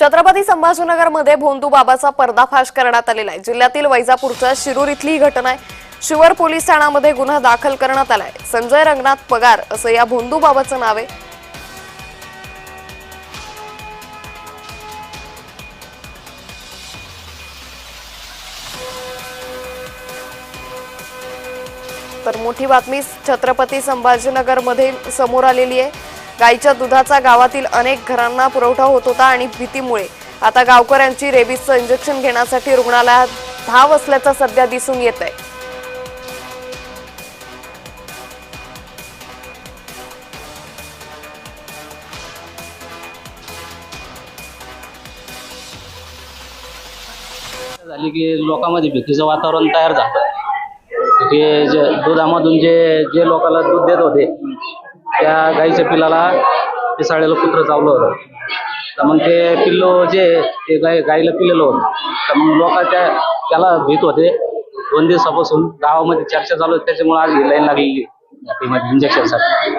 छत्रपती संभाजीनगरमध्ये भोंदू बाबाचा पर्दाफाश करण्यात आलेला आहे. जिल्ह्यातील वैजापूरच्या शिरूर इथली ही घटना आहे. शिवर पोलीस ठाण्यामध्ये गुन्हा दाखल करण्यात आलाय संजय रंगनाथ पगार असं या भोंदू बाबाचं नाव आहे. तर मोठी बातमी छत्रपती संभाजीनगरमध्ये समोर आलेली आहे. गाईच्या दुधाचा गावातील अनेक घरांना पुरवठा होत होता आणि भीतीमुळे आता गावकऱ्यांची रेबीजचं इंजेक्शन घेण्यासाठी रुग्णालयात धाव असल्याचं सध्या दिसून येत आहे झाली की लोकांमध्ये भीतीचं वातावरण तयार झालं. की जे दुधामधून जे जे लोकांना दूध देत होते त्या गाईच्या पिल्लाला ते कुत्र कुत्रं चावलं होतं. तर मग ते पिल्लो जे ते गाय गाईला पिलेलं होतं. तर मग लोक त्या त्याला भीत होते. दोन दिवसापासून गावामध्ये चर्चा चालू होती. त्याच्यामुळे आज ही लाईन लागलेली इंजेक्शनसाठी